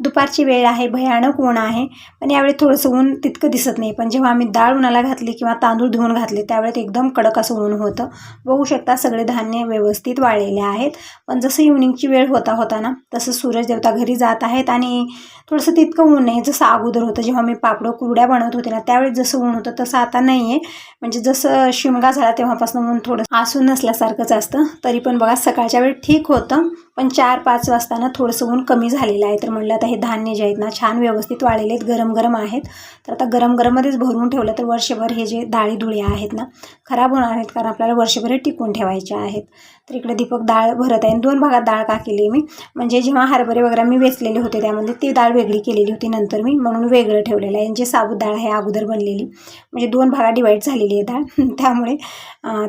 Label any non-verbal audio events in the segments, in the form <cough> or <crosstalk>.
दुपारची वेळ आहे भयानक ऊन आहे. पण यावेळी थोडंसं ऊन तितकं दिसत नाही. पण जेव्हा आम्ही डाळ उन्हाला घातली किंवा तांदूळ धुवून घातले त्यावेळेत एकदम कडक असं ऊन होतं. बघू शकता सगळे धान्य व्यवस्थित वाळलेले आहेत. पण जसं इव्हनिंगची वेळ होता होता ना तसं सूरज देवता घरी जात आहेत आणि थोडंसं तितकं ऊन नाही. जसं अगोदर होतं जेव्हा मी पापडं कुरड्या बनवत होते ना त्यावेळेस जसं ऊन होतं तसं आता नाही आहे म्हणजे जसं शिमगा झाला तेव्हापासून ऊन थोडं आसून नसल्यासारखंच असतं. तरी पण बघा सकाळच्या वेळी ठीक होतं. पण चार पाच वाजताना थोडंसं ऊन कमी झालेलं आहे. तर म्हणलं आता हे धान्य जे आहेत ना छान व्यवस्थित वाळलेले आहेत गरम गरम आहेत. तर आता गरम गरममध्येच भरून ठेवलं तर वर्षभर हे जे डाळी धुळे आहेत ना खराब होणार आहेत कारण आपल्याला वर्षभर हे टिकून ठेवायचे आहेत. तर इकडे दीपक डाळ भरत आहे. दोन भागात डाळ का केली मी? म्हणजे जेव्हा हरभरे वगैरे मी वेचलेले होते त्यामध्ये ती डाळ वेगळी केलेली होती नंतर मी म्हणून वेगळं ठेवलेलं आहे. जे साबूत डाळ आहे अगोदर बनलेली. म्हणजे दोन भागात डिवाईड झालेली आहे डाळ. <laughs> त्यामुळे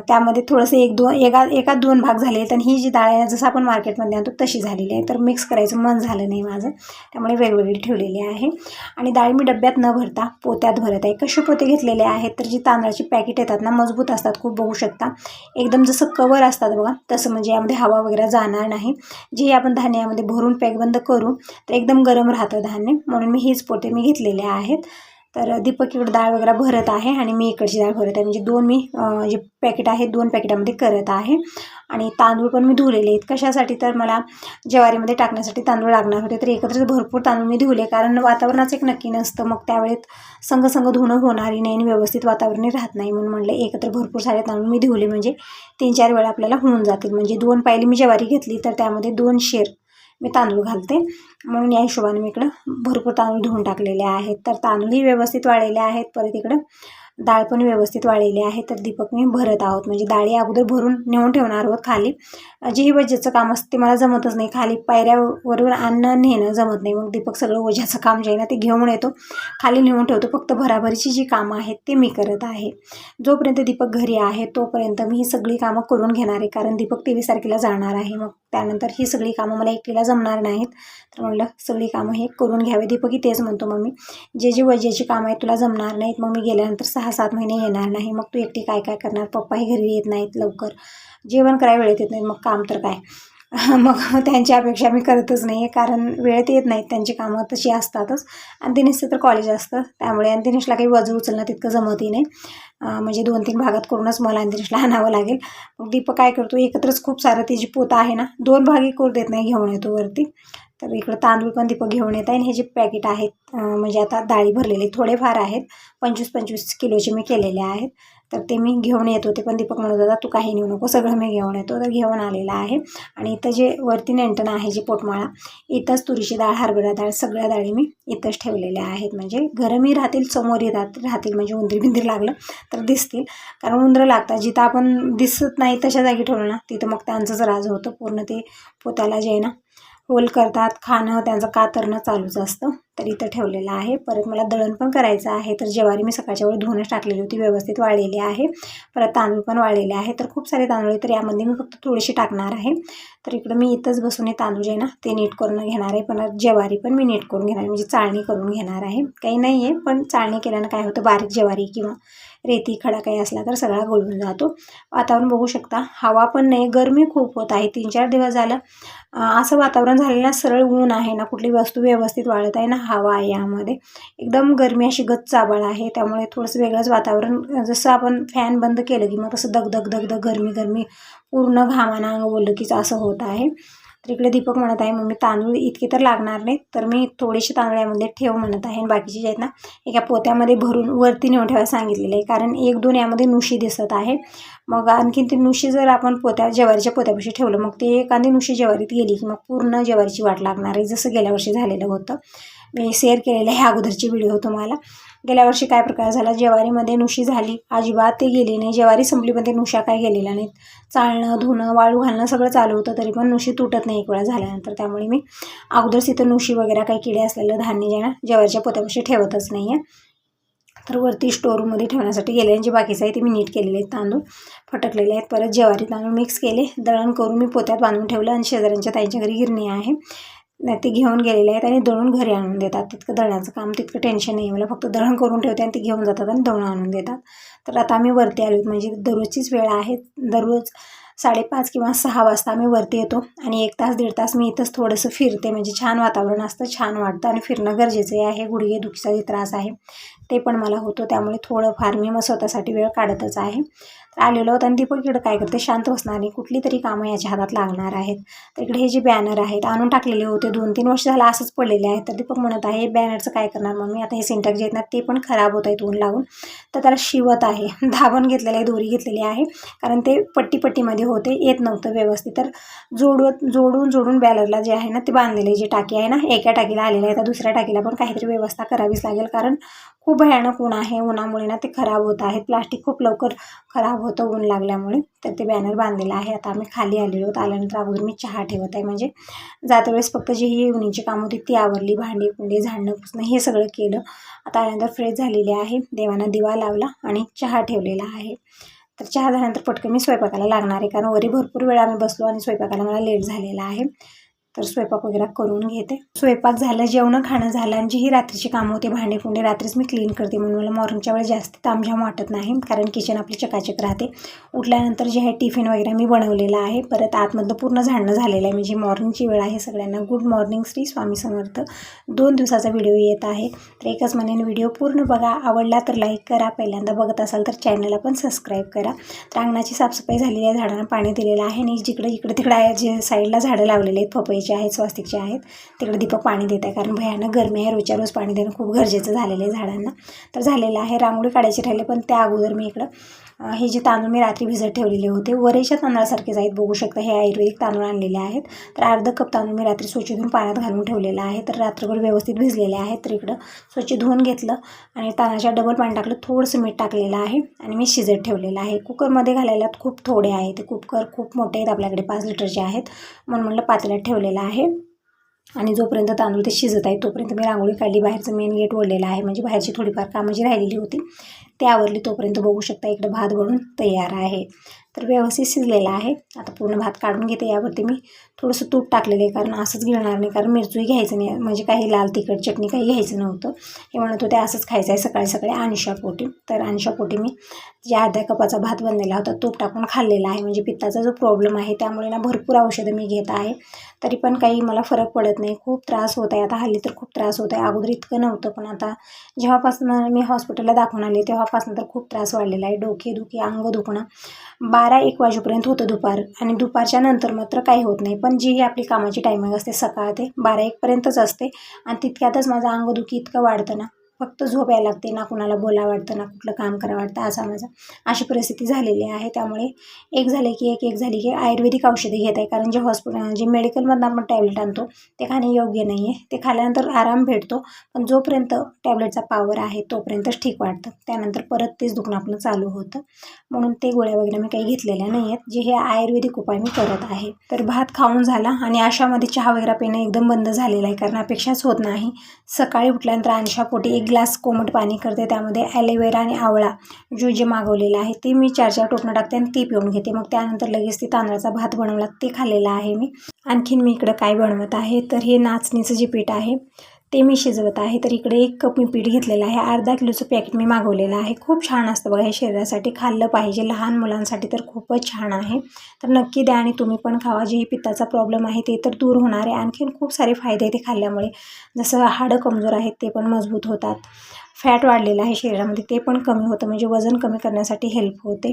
त्यामध्ये थोडंसं एक दोन एका एका दोन भाग झाले आहेत. आणि ही जी डाळ आहे जसं आपण मार्केटमध्ये पहिल्यांदा तशी झालेली आहे. तर मिक्स करायचं मन झालं नाही माझं. त्यामुळे वेगवेगळी ठेवलेली आहे. आणि डाळी मी डब्यात न भरता पोत्यात भरत आहे. कसे पोते घेतलेले आहेत तर जी तांदळाची पॅकेट येतात ना मजबूत असतात खूप बघू शकता. एकदम जसं कवर असतात बघा तसं म्हणजे यामध्ये हवा वगैरे जाणार नाही. जे आपण धान्य यामध्ये भरून पॅक बंद करू तर एकदम गरम राहतं धान्य. म्हणून मी हीच पोते मी घेतलेले आहेत. तर दीपक इकडं डाळ वगैरे भरत आहे आणि मी इकडची डाळ भरत आहे. म्हणजे दोन मी जे पॅकेट आहे दोन पॅकेटामध्ये करत आहे. आणि तांदूळ पण मी धुलेले आहेत. कशासाठी तर मला ज्वारीमध्ये टाकण्यासाठी तांदूळ लागणार होते तर एकत्र भरपूर तांदूळ मी धुले. कारण वातावरणाचं एक नक्की नसतं. मग त्यावेळेत संघ संघ धुणं होणारी नाही आणि व्यवस्थित वातावरणही राहत नाही. म्हणून म्हणलं एकत्र भरपूर सारे तांदूळ मी धुले. म्हणजे तीन चार वेळा आपल्याला होऊन जातील. म्हणजे दोन पायली मी ज्वारी घेतली तर त्यामध्ये दोन शेर मी तांदूळ घालते. म्हणून या हिशोबाने मी इकडं भरपूर तांदूळ धुवून टाकलेले आहेत. तर तांदूळही व्यवस्थित वाळलेले आहेत. परत इकडं डाळ पण व्यवस्थित वाळलेली आहे. तर दीपक मी भरत आहोत. म्हणजे डाळी अगोदर भरून नेऊन ठेवणार आहोत खाली. जेही वजेचं काम असतं ते मला जमतच नाही. खाली पायऱ्यावरून आणणं नेणं जमत नाही. मग दीपक सगळं वजाचं काम जे आहे ना ते घेऊन येतो. खाली नेऊन ठेवतो. फक्त भराभरीची जी कामं आहेत ते मी करत आहे. जोपर्यंत दीपक घरी आहे तोपर्यंत मी ही सगळी कामं करून घेणार आहे. कारण दीपक तेवीस तारखेला जाणार आहे. मग त्यानंतर ही सगळी कामं मला एकटीला जमणार नाहीत. तर म्हणलं सगळी कामं हे करून घ्यावे. दीपकी तेच म्हणतो मग मी जे जे वजेची कामं आहेत तुला जमणार नाहीत. मग मी गेल्यानंतर सहा सात महिने येणार नाही. मग तू एकटी काय काय करणार? पप्पाही घरी येत नाहीत लवकर. जेवण करायला वेळेत येत नाहीत. मग काम तर काय? <laughs> मग त्यांची अपेक्षा मी करतच नाही आहे कारण वेळेत येत नाहीत त्यांची कामं तशी असतातच. आणि दिनेशचं तर कॉलेज असतं त्यामुळे आणि दिनेशला काही वजू उचलणं तितकं जमतही नाही. म्हणजे दोन तीन भागात करूनच मला आणि दिनेशला आणावं लागेल. मग दीपक काय करतो एकत्रच खूप सारं ती जी पोतं आहे ना दोन भागी करू देत नाही घेऊन येतो वरती. तर इकडं तांदूळ पण दीपक घेऊन येत आहे आणि हे जे पॅकेट आहेत म्हणजे आता डाळी भरलेले थोडेफार आहेत पंचवीस पंचवीस किलोचे मी केलेले आहेत. तर ते मी घेऊन येत होते पण दीपक म्हणत होता तू काही नेऊ नको सगळं मी घेऊन येतो. तर घेऊन आलेला आहे. आणि इथं जे वरती नेंटण आहे जे पोटमाळा इथंच तुरीची डाळ हरभरा डाळ सगळ्या डाळी मी इथंच ठेवलेल्या आहेत. म्हणजे गरमही राहतील समोरही राहत राहतील म्हणजे उंदरी बिंदीर लागलं तर दिसतील. कारण उंदरं लागतात जिथं आपण दिसत नाही तशा जागी ठेवलं ना तिथं मग त्यांचंच राज होतं पूर्ण ते पोत्याला जे आहे ना होल करतात खाणं त्यांचं कातरणं चालूच असतं. तर इथं ठेवलेलं आहे. परत मला दळण पण करायचं आहे. तर ज्वारी मी सकाळच्या वेळी धुवूनच टाकलेली होती. व्यवस्थित वाळलेली आहे. परत तांदूळ पण वाळलेले आहे. तर खूप सारे तांदूळ आहे तर यामध्ये मी फक्त थोडीशी टाकणार आहे. तर इकडं मी इथंच बसून हे तांदूळ जे आहे ना ते नीट करून घेणार आहे. पण ज्वारी पण मी नीट करून घेणार आहे. म्हणजे चाळणी करून घेणार आहे. काही नाही आहे पण चाळणी केल्यानं काय होतं? बारीक ज्वारी किंवा रेती खडा काही असला तर सगळा गळून जातो. वातावरण बघू शकता. हवा पण नाही. गरमी खूप होत आहे. तीन चार दिवस झालं असं वातावरण झालेलं सरळ ऊन आहे ना कुठली वस्तू व्यवस्थित वाळत आहे ना हवा आहे यामध्ये. एकदम गरमी अशी गच्च आबाळ आहे त्यामुळे थोडंसं वेगळंच वातावरण. जसं आपण फॅन बंद केलं की मग तसं दगदग दग गरमी गरमी पूर्ण घामाना अंग बोललं कीच असं होत आहे. तर इकडे दीपक म्हणत आहे मग मी तांदूळ इतके तर लागणार नाहीत तर मी थोडेसे तांदूळ यामध्ये ठेव म्हणत आहे. आणि बाकीचे जे आहेत ना एका पोत्यामध्ये भरून वरती नेऊन ठेवायला सांगितलेलं आहे कारण एक दोन यामध्ये नुशी दिसत आहे. मग आणखीन ती नुशी जर आपण पोत्या ज्वारीच्या पोत्यापाशी ठेवलं मग ते एखादी नुशी ज्वारीत गेली की मग पूर्ण ज्वारीची वाट लागणार आहे जसं गेल्या वर्षी झालेलं होतं. मी शेअर केलेलं आहे अगोदरची व्हिडिओ तुम्हाला. गेल्या वर्षी काय प्रकार झाला? ज्वारीमध्ये नुशी झाली. अजिबात ते गेली नाही. ज्वारी संपलीमध्ये नुशा काय गेलेल्या नाहीत. चालणं धुणं वाळू घालणं सगळं चालू होतं. तरी पण नुशी तुटत नाही एक वेळा झाल्यानंतर. त्यामुळे मी अगोदरच तिथं नुशी वगैरे काही किडे असलेलं धान्य जे ज्वारीच्या पोत्यापाशी ठेवतच नाही आहे तर वरती स्टोरूममध्ये ठेवण्यासाठी गेले आणि जे बाकीचं आहे ते मी नीट केलेले आहेत. तांदूळ फटकलेले आहेत. परत ज्वारी तांदूळ मिक्स केले. दळण करून मी पोत्यात बांधून ठेवलं आणि शेजाऱ्यांच्या ताईंच्या घरी गिरणी आहे. ते घेऊन गेलेले आहेत आणि दळून घरी आणून देतात. तितकं दळण्याचं काम तितकं टेन्शन नाही मला फक्त दळण करून ठेवते आणि ते घेऊन जातात आणि दळून आणून देतात. तर आता आम्ही वरती आलो. म्हणजे दररोजचीच वेळ आहे. दररोज साडेपाच किंवा सहा वाजता आम्ही वरती येतो आणि एक तास दीड तास मी इथंच थोडंसं फिरते. म्हणजे छान वातावरण असतं छान वाटतं आणि फिरणं गरजेचं आहे. गुडघे दुखीचा जे त्रास आहे. ते पण मला होतो. त्यामुळे थोडंफार मी मग स्वतःसाठी वेळ काढतच आहे. आलेलो होतं आणि दीपक इकडं काय करते शांत बसणार नाही कुठली तरी कामं याच्या हातात लागणार आहेत. तर इकडे हे जे बॅनर आहेत आणून टाकलेले होते दोन तीन वर्ष झालं असंच पडलेले आहेत. तर दीपक म्हणत आहे हे बॅनरचं काय करणार मम्मी आता हे सिंटॅक्स जे आहेत ना ते पण खराब होत आहेत ऊन लागून तर त्याला शिवत आहे. <laughs> धावण घेतलेलं आहे दोरी घेतलेली आहे. कारण ते पट्टी पट्टीमध्ये होते येत नव्हतं व्यवस्थित. तर जोडवत जोडून जोडून बॅनरला जे आहे ना ते बांधलेले जे टाकी आहे ना एका टाकीला आलेलं आहे तर दुसऱ्या टाकीला पण काहीतरी व्यवस्था करावीच लागेल. कारण खूप भयानक ऊन आहे. उन्हामुळे ना ते खराब होत आहेत प्लास्टिक खूप लवकर खराब होतं ऊन लागल्यामुळे. तर ते बॅनर बांधलेलं आहे. आता आम्ही खाली आलेलो आहोत. आल्यानंतर अगोदर मी चहा ठेवत आहे. म्हणजे जाते वेळेस फक्त जी ही उन्हीची कामं होती ती आवरली. भांडी कुंडी झाडणं पुसणं हे सगळं केलं. आता आल्यानंतर फ्रेश झालेली आहे. देवानं दिवा लावला आणि चहा ठेवलेला आहे. तर चहा झाल्यानंतर पटकन मी स्वयंपाकाला लागणार आहे. कारण वरी भरपूर वेळा आम्ही बसलो आणि स्वयंपाकाला मला लेट झालेला आहे. तर स्वयंपाक वगैरे करून घेते. स्वयंपाक झालं जेवणं खाणं झालं आणि जी ही रात्रीची कामं होते भांडेफुंडे रात्रीच मी क्लीन करते म्हणून मला मॉर्निंगच्या वेळेस जास्त तामझाम वाटत नाही कारण किचन आपली चकाचक राहते. उठल्यानंतर जे आहे टिफिन वगैरे मी बनवलेलं आहे परत आतमधलं पूर्ण झाडणं झालेलं आहे. म्हणजे मॉर्निंगची वेळ आहे सगळ्यांना गुड मॉर्निंग श्री स्वामी समर्थ. दोन दिवसाचा व्हिडिओ येत आहे. तर एकच म्हणेन व्हिडिओ पूर्ण बघा. आवडला तर लाईक करा. पहिल्यांदा बघत असाल तर चॅनलला पण सबस्क्राईब करा. तर अंगणाची साफसफाई झालेली आहे झाडांना पाणी दिलेलं आहे आणि जिकडे इकडे तिकडे जे साईडला झाडं लावलेली आहेत पपईचे. जे आहेत स्वास्तिकचे आहेत तिकडे दीपक पाणी देत आहे. कारण भयानक गरमी आहे. रोजच्या रोज पाणी देणं खूप गरजेचं झालेलं आहे झाडांना. तर झालेलं आहे. रांगोळी काढायची राहिली पण त्या अगोदर मी इकडं हे जे तांदूळ मी रात्री भिजत ठेवलेले होते वरेच्या तांदळासारखेच आहेत बघू शकता. हे आयुर्वेदिक तांदूळ आणलेले आहेत. तर अर्ध कप तांदूळ मी रात्री स्वच्छ धुवून पाण्यात घालून ठेवलेलं आहे. तर रात्रभर व्यवस्थित भिजलेले आहेत. तर इकडं स्वच्छ धुवून घेतलं आणि तांदळाच्या डबल पाणी टाकलं. थोडंसं मीठ टाकलेलं आहे आणि मी शिजत ठेवलेलं आहे. कुकरमध्ये घालायला खूप थोडे आहे. ते कुकर खूप मोठे आहेत. आपल्याकडे पाच लिटरचे आहेत. म्हणून म्हणलं पातेल्यात ठेवलेलं आहे. आणि जोपर्यंत तांदूळ ते शिजत आहेत तोपर्यंत मी रांगोळी काढली. बाहेरचं मेन गेट ओढलेलं आहे. म्हणजे बाहेरची थोडीफार कामं जी राहिलेली होती ते आवरली. तोपर्यंत बघू शकता इकडं भात बनून तयार आहे. तर व्यवस्थित शिजलेला आहे. आता पूर्ण भात काढून घेते. यावरती मी थोडंसं तूप टाकलेलं आहे कारण असंच घेणार नाही कारण मिरचूही घ्यायचं नाही. म्हणजे काही लाल तिखट चटणी काही घ्यायचं नव्हतं. हे म्हणत होते असंच खायचं आहे सकाळी सकाळी आणशापोटी तर आणशापोटी मी जे अर्ध्या कपाचा भात बनलेला होता. तूप टाकून खाल्लेला आहे. म्हणजे पित्ताचा जो प्रॉब्लेम आहे त्यामुळे ना भरपूर औषधं मी घेत आहे. तरी पण काही मला फरक पडत नाही. खूप त्रास होत आहे. आता हल्ली तर खूप त्रास होत आहे. अगोदर इतकं नव्हतं पण आता जेव्हापासून मी हॉस्पिटलला दाखवून आले तेव्हापासून तर खूप त्रास वाढलेला आहे. डोके दुखी अंग दुखणं. बारा एक वाजेपर्यंत होतं दुपार. आणि दुपारच्या नंतर मात्र काही होत नाही. पण पण जी ही आपली कामाची टायमिंग असते सकाळ ते बारा एकपर्यंतच असते. आणि तितक्यातच माझं अंगदुखी इतकं वाढतं ना. फक्त झोप यायला लागते ना कुणाला बोला वाटतं ना कुठलं काम करा वाटतं असा माझा अशी परिस्थिती झालेली आहे. त्यामुळे एक झाले की एक एक झाली की आयुर्वेदिक औषधे घेत आहे. कारण जे हॉस्पिटल जे मेडिकलमधनं आपण टॅबलेट आणतो ते खाणे योग्य नाही आहे ते खाल्ल्यानंतर आराम भेटतो पण जोपर्यंत टॅबलेटचा पावर आहे तोपर्यंतच ठीक वाटतं. त्यानंतर परत तेच दुखणं आपलं चालू होतं. म्हणून ते गोळ्या वगैरे मी काही घेतलेल्या नाही आहेत जे हे आयुर्वेदिक उपाय मी करत आहे. तर भात खाऊन झाला आणि अशामध्ये चहा वगैरे पिणं एकदम बंद झालेलं आहे. कारण अपेक्षाच होत नाही. सकाळी उठल्यानंतर अंशापोटी एक ग्लास कोमट पाणी करते. त्यामध्ये ॲलोवेरा आणि आवळा जो जे मागवलेलं आहे ते मी चार चार टोपणं टाकते आणि ते पिऊन घेते. मग त्यानंतर लगेच ते तांदळाचा भात बनवला ते खाल्लेला आहे मी. आणखीन मी इकडं काय बनवत आहे तर हे नाचणीचं जे पीठ आहे ते मी शिजवत आहे. तर इकडे एक कप मी पीठ घेतलेलं आहे. अर्धा किलोचं पॅकेट मी मागवलेलं आहे. खूप छान असतं बघा हे शरीरासाठी खाल्लं पाहिजे. लहान मुलांसाठी तर खूपच छान आहे. तर नक्की द्या आणि तुम्ही पण खावा. जे पित्ताचा प्रॉब्लेम आहे ते तर दूर होणार आहे. आणखीन खूप सारे फायदे आहेत ते खाल्ल्यामुळे. जसं हाडं कमजोर आहेत ते पण मजबूत होतात. फॅट वाढलेलं आहे शरीरामध्ये. ते पण कमी होतं. म्हणजे वजन कमी करण्यासाठी हेल्प होते.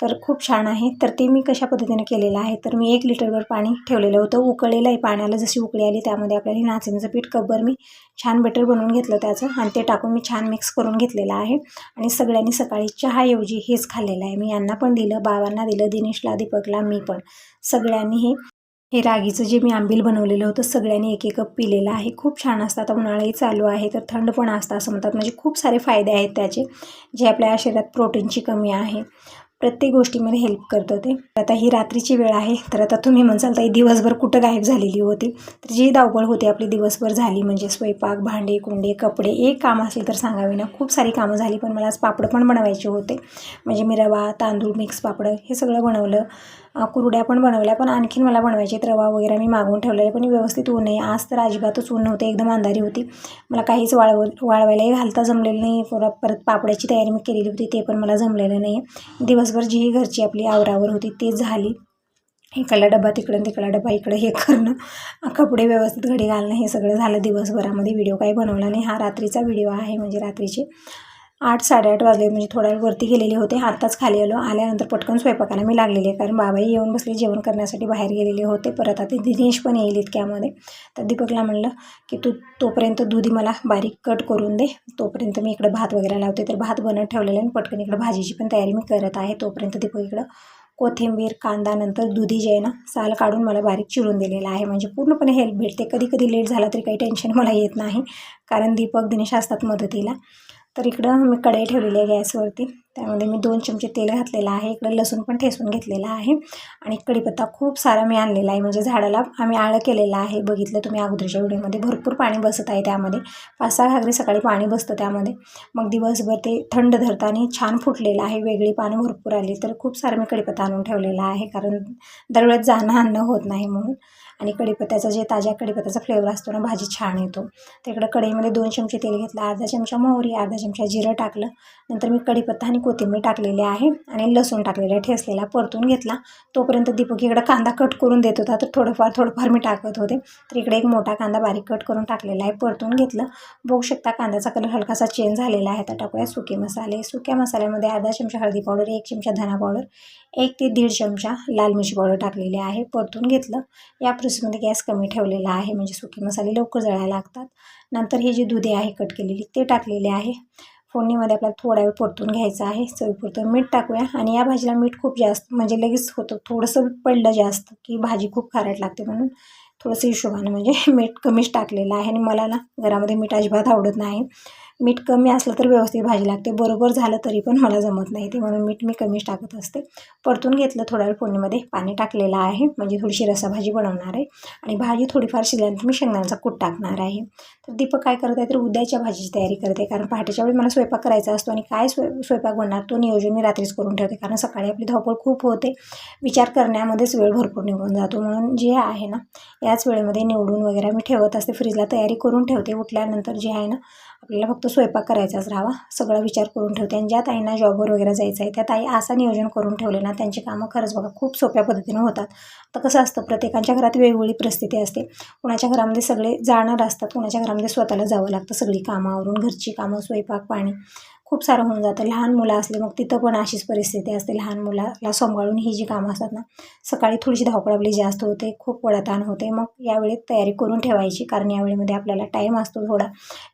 तर खूप छान आहे. तर ते मी कशा पद्धतीने केलेलं आहे? तर मी एक लिटरवर पाणी ठेवलेलं होतं. उकळलेलं आहे पाण्याला. जशी उकळी आली त्यामध्ये आपल्याला नाचणीचं पीठ कब्बर मी छान बटर बनवून घेतलं त्याचं आणि ते टाकून मी छान मिक्स करून घेतलेलं आहे. आणि सगळ्यांनी सकाळी चहाऐवजी हेच खाल्लेलं आहे. मी यांना पण दिलं बाबांना दिलं दिनेशला दीपकला मी पण. सगळ्यांनी हे हे रागीचं जे मी आंबील बनवलेलं होतं सगळ्यांनी एक एक कप पिलेलं आहे. खूप छान असतं. आता उन्हाळाही चालू आहे तर थंड पण असतं असं म्हणतात. म्हणजे खूप सारे फायदे आहेत त्याचे जे आपल्या शरीरात प्रोटीनची कमी आहे. प्रत्येक गोष्टीमध्ये हेल्प करतं ते. आता ही रात्रीची वेळ आहे तर आता तुम्ही म्हणसाल ताई दिवसभर कुठं गायब झालेली होती? तर जी धावपळ होती आपली दिवसभर झाली म्हणजे स्वयंपाक भांडे कुंडे कपडे एक काम असेल तर सांगावे ना? खूप सारी कामं झाली पण मला आज पापड पण बनवायचे होते. म्हणजे मी रवा तांदूळ मिक्स पापड हे सगळं बनवलं. कुरड्या पण बनवल्या पण आणखीन मला बनवायचे रवा वगैरे मी मागवून ठेवलेले पण व्यवस्थित ऊन आहे. आज तर अजिबातच ऊन नव्हते एकदम अंधारी होती. मला काहीच वाळव वाळवायलाही घालता जमलेलं नाही. परत परत पापड्याची तयारी मी केलेली होती ते पण मला जमलेलं नाही. दिवसभर जी ही घरची आपली आवरावर होती ती झाली. इकडला डबा तिकडं तिकडला डबा इकडं हे करणं कपडे व्यवस्थित घडी घालणं हे सगळं झालं दिवसभरामध्ये. व्हिडिओ काही बनवला नाही. हा रात्रीचा व्हिडिओ आहे म्हणजे रात्रीचे. आठ साडेआठ वाजले. म्हणजे थोड्या वेळ वरती गेलेले होते. आत्ताच खाली आलो. आल्यानंतर पटकन स्वयंपाकाला मी लागलेले आहे. कारण बाबाही येऊन बसले. जेवण करण्यासाठी बाहेर गेलेले होते. परत आता दिनेश पण येईल इतक्यामध्ये. तर दीपकला म्हणलं की तू तोपर्यंत दुधी मला बारीक कट करून दे. तोपर्यंत मी इकडं भात वगैरे लावते. तर भात बनत ठेवलेलं आहे आणि पटकन इकडं भाजीची पण तयारी मी करत आहे. तोपर्यंत दीपक इकडं कोथिंबीर कांदा नंतर दुधी जे आहे ना साल काढून मला बारीक चिरून दिलेला आहे. म्हणजे पूर्णपणे हेल्प भेटते. कधी कधी लेट झाला तरी काही टेन्शन मला येत नाही. कारण दीपक दिनेश असतात मदतीला. तर इकडं मी कढई ठेवलेली आहे गॅसवरती. त्यामध्ये मी दोन चमचे तेल घातलेलं आहे. इकडं लसूण पण ठेसून घेतलेला आहे. आणि कढीपत्ता खूप सारा मी आणलेला आहे म्हणजे झाडाला. आम्ही आळं केलेलं आहे. बघितलं तुम्ही अगोदरच्या व्हिडिओमध्ये. भरपूर पाणी बसत आहे त्यामध्ये. पाच सहा घागरी सकाळी पाणी बसतं त्यामध्ये. मग दिवसभर ते थंड धरताना छान फुटलेलं आहे. वेगळी पानं भरपूर आली. तर खूप सारं मी कढीपत्ता आणून ठेवलेला आहे. कारण दरवेळेस जाणं आणणं होत नाही म्हणून. आणि कढीपत्त्याचा जे ताज्या कढीपत्त्याचा फ्लेवर असतो ना भाजी छान येतो. तिकडं कढईमध्ये दोन चमचे तेल घेतलं अर्धा चमचा मोहरी अर्धा चमचा जिरं टाकलं. नंतर मी कढीपत्ता आणि कोथिंबीर टाकलेली आहे आणि लसूण टाकलेला ठेसलेला परतून घेतला. तोपर्यंत दीपक इकडं कांदा कट करून देत होता तर थोडंफार थोडंफार मी टाकत होते. तर इकडे एक मोठा कांदा बारीक कट करून टाकलेला आहे परतून घेतलं. बघू शकता कांद्याचा कलर हलकासा चेंज झालेला आहे. आता टाकूया सुके मसाले. सुक्या मसाल्यामध्ये अर्धा चमचा हळदी पावडर एक चमचा धना पावडर एक ते दीड चमचा लाल मिरची पावडर टाकलेली आहे परतून घेतलं. या प्रोसेसमध्ये गॅस कमी ठेवलेला आहे म्हणजे सुके मसाले लवकर जळायला लागतात. नंतर हे जे दुधे आहे कट केलेली ते टाकलेले आहे. फोडणीमध्ये आपल्याला थोडा वेळ परतून घ्यायचं आहे. चवीपुरतं मीठ टाकूया. आणि या भाजीला मीठ खूप जास्त म्हणजे लगेच होतं थोडंसं पडलं जास्त की भाजी खूप खारट लागते म्हणून थोडंसं हिशोबानं म्हणजे <laughs> मीठ कमीच टाकलेलं आहे. आणि मला ना घरामध्ये मीठ अजिबात आवडत नाही. मीठ कमी असलं तर व्यवस्थित भाजी लागते. बरोबर झालं तरी पण मला जमत नाही. ते म्हणून मीठ मी कमीच टाकत असते. परतून घेतलं थोड्या वेळ फोडणीमध्ये. पाणी टाकलेलं आहे. म्हणजे थोडीशी रसाभाजी बनवणार आहे. आणि भाजी थोडीफार शिजल्यानंतर मी शेंगदाण्याचा कूट टाकणार आहे. तर दीपक काय करत आहे तर उद्याच्या भाजीची तयारी करते कारण पहाटेच्या वेळी मला स्वयंपाक करायचा असतो आणि काय स्वय स्वयंपाक बनणार तो नियोजन मी रात्रीच करून ठेवते. कारण सकाळी आपली धावपळ खूप होते. विचार करण्यामध्येच वेळ भरपूर निघून जातो. म्हणून जे आहे ना याच वेळेमध्ये निवडून वगैरे मी ठेवत असते. फ्रीजला तयारी करून ठेवते. उठल्यानंतर जे आहे ना आपल्याला फक्त स्वयंपाक करायचाच राहावा सगळा विचार करून ठेवते. आणि ज्या ताईंना जॉबवर वगैरे जायचं आहे त्या ताई असं नियोजन करून ठेवले ना त्यांची कामं खरंच बघा खूप सोप्या पद्धतीनं होतात. तर कसं असतं प्रत्येकाच्या घरात वेगवेगळी परिस्थिती असते. कुणाच्या घरामध्ये सगळे जाणार असतात कुणाच्या घरामध्ये स्वतःला जावं लागतं सगळी कामावरून घरची कामं स्वयंपाक पाणी. खूप सारं होऊन जातं. लहान मुलं असले मग तिथं पण अशीच परिस्थिती असते. लहान मुलाला सांभाळून ही जी कामं असतात ना सकाळी थोडीशी धावपळ आपली जास्त होते खूप वडाताण होते. मग यावेळी तयारी करून ठेवायची कारण यावेळीमध्ये आपल्याला टाईम असतो थोडा.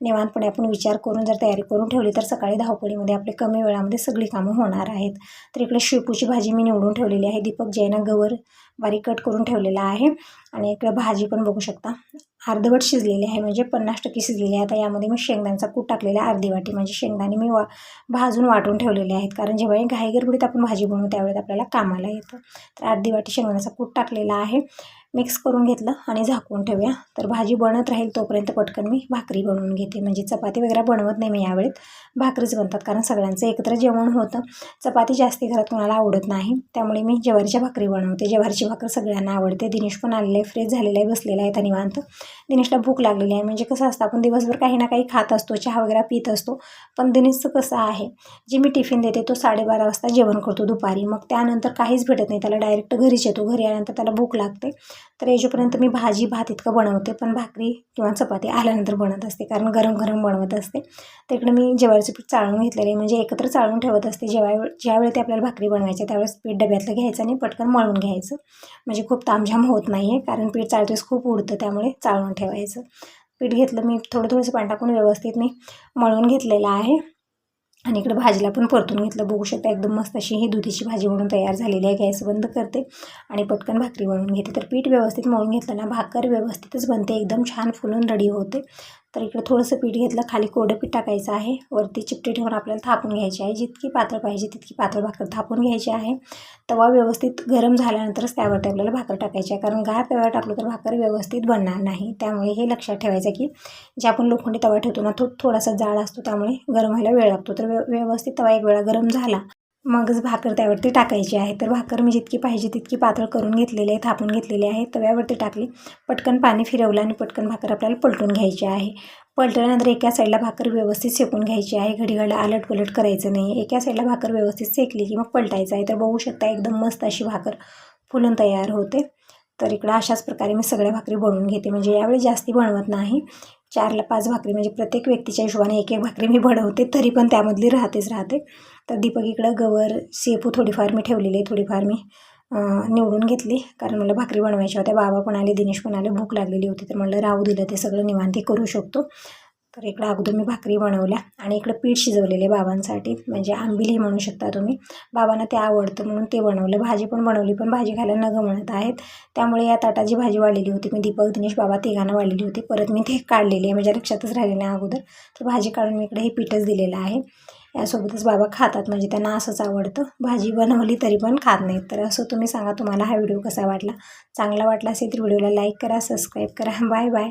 निवांतपणे आपण विचार करून जर तयारी करून ठेवली तर सकाळी धावपळीमध्ये आपले कमी वेळामध्ये सगळी कामं होणार आहेत. तर इकडे शेपूची भाजी मी निवडून ठेवलेली आहे. दीपक जैना गवर बारीक कट करून ठेवलेला आहे. आणि इकडं भाजी पण बघू शकता. अर्धवट शिजलेली आहे म्हणजे पन्नास टक्के शिजलेली आहे. आता यामध्ये मी शेंगदाण्याचा कूट टाकलेला आहे अर्धी वाटी. म्हणजे शेंगदाणे मी वा भाजून वाटून ठेवलेले आहेत. कारण जेव्हा घाई गडबडीत आपण भाजी बनवू त्यावेळेस आपल्याला कामाला येतं. तर अर्धी वाटी शेंगदाण्याचा कूट टाकलेला आहे. मिक्स करून घेतलं आणि झाकून ठेवूया. तर भाजी बनत राहील तोपर्यंत पटकन मी भाकरी बनवून घेते. म्हणजे चपाती वगैरे बनवत नाही मी यावेळेत. भाकरीच बनतात कारण सगळ्यांचं एकत्र जेवण होतं. चपाती जास्ती घरात कोणाला आवडत नाही. त्यामुळे मी ज्वारीच्या भाकरी बनवते. ज्वारीची भाकर सगळ्यांना आवडते. दिनेश पण आलेलं आहे फ्रेश झालेलं आहे बसलेला आहे निवांत दिनेशला भूक लागलेली आहे. म्हणजे कसं असतं आपण दिवसभर काही ना काही खात असतो चहा वगैरे पित असतो. पण दिनेशचं कसं आहे जे मी टिफिन देते तो साडेबारा वाजता जेवण करतो दुपारी. मग त्यानंतर काहीच भेटत नाही. त्याला डायरेक्ट घरीच येतो. घरी आल्यानंतर त्याला भूक लागते. तर याच्यापर्यंत मी भाजी भात इतकं बनवते पण भाकरी किंवा चपाती आल्यानंतर बनवत असते कारण गरम गरम बनवत असते. तिकडे मी जेवायचं पीठ चाळून घेतलेलं म्हणजे एकत्र चाळून ठेवत असते. जेव्हा ज्यावेळी ते आपल्याला भाकरी बनवायची त्यावेळेस पीठ डब्यातलं घ्यायचं आणि पटकन मळून घ्यायचं. म्हणजे खूप तामझाम होत नाही आहे कारण पीठ चाळतेस खूप उडतं त्यामुळे चाळून ठेवायचं. पीठ घेतलं मी थोडं थोडंसं पाणी टाकून व्यवस्थित मी मळून घेतलेलं आहे. आणि इकडे भाजीला पण परतून घेतलं. बघू शकता एकदम मस्त अशी ही दुधीची भाजी म्हणून तयार झालेली आहे. गॅस बंद करते आणि पटकन भाकरी वळून घेते. तर पीठ व्यवस्थित मळून घेतलं ना भाकर व्यवस्थितच बनते. एकदम छान फुलून रेडी होते. तर इकडं थोडंसं पीठ घेतलं खाली कोरडं पीठ टाकायचं आहे. वरती चिपटे ठेवून आपल्याला थापून घ्यायची आहे. जितकी पात्र पाहिजे तितकी पातळ भाकर थापून घ्यायची आहे. तवा व्यवस्थित गरम झाल्यानंतरच त्यावरती आपल्याला भाकर टाकायची आहे. कारण गार तव्यावर टाकलं तर भाकर व्यवस्थित बनणार नाही. त्यामुळे हे लक्षात ठेवायचं की जे आपण लोखंडी तवा ठेवतो ना तो थोडासा जाड असतो. त्यामुळे गरम व्हायला वेळ लागतो. तर व्यवस्थित तवा एक वेळा गरम झाला मगच भाकर त्यावरती टाकायची आहे. तर भाकर मी जितकी पाहिजे तितकी पातळ करून घेतलेली आहे थापून घेतलेली आहे. तव्यावरती टाकली. पटकन पाणी फिरवलं आणि पटकन भाकर आपल्याला पलटून घ्यायची आहे. पलटल्यानंतर एका साईडला भाकर व्यवस्थित शेकून घ्यायची आहे. घडीघडला आलट पलट करायचं नाही एका साईडला भाकर व्यवस्थित सेकली की मग पलटायचं आहे. तर बघू शकता एकदम मस्त अशी भाकर फुलून तयार होते. तर इकडं अशाच प्रकारे मी सगळ्या भाकरी बनवून घेते. म्हणजे यावेळी जास्ती बनवत नाही. चारला पाच भाकरी. म्हणजे प्रत्येक व्यक्तीच्या हिशोबाने एक एक भाकरी मी बनवते. तरी पण त्यामधली राहतेच राहते. तर दीपक इकडं गवर शेपू थोडीफार मी ठेवलेली आहे थोडीफार मी निवडून घेतली. कारण मला भाकरी बनवायच्या होत्या बाबा पण आले दिनेश पण आले भूक लागलेली होती तर म्हणलं राहू दिलं ते सगळं निवांती करू शकतो. तर इकडं अगोदर मी भाकरी बनवल्या आणि इकडं पीठ शिजवलेले बाबांसाठी म्हणजे आंबिली म्हणू शकता तुम्ही. बाबांना ते आवडतं म्हणून ते बनवलं. भाजी पण बनवली पण भाजी खायला न म्हणत आहेत. त्यामुळे या ताटाची भाजी वाढलेली होती. मी दीपक दिनेश बाबा तिघांना वाढलेली होती. परत मी ते काढलेली आहे म्हणजे माझ्या लक्षातच राहिले नाही अगोदर. तर भाजी काढून मी इकडे हे पीठच दिलेलं आहे. यासोबतच बाबा खातात. म्हणजे त्यांना असंच आवडतं. भाजी बनवली तरी पण खात नाहीत. तर असं तुम्ही सांगा तुम्हाला हा व्हिडिओ कसा वाटला? चांगला वाटला असेल तर व्हिडिओला लाईक करा सबस्क्राईब करा. Bye bye.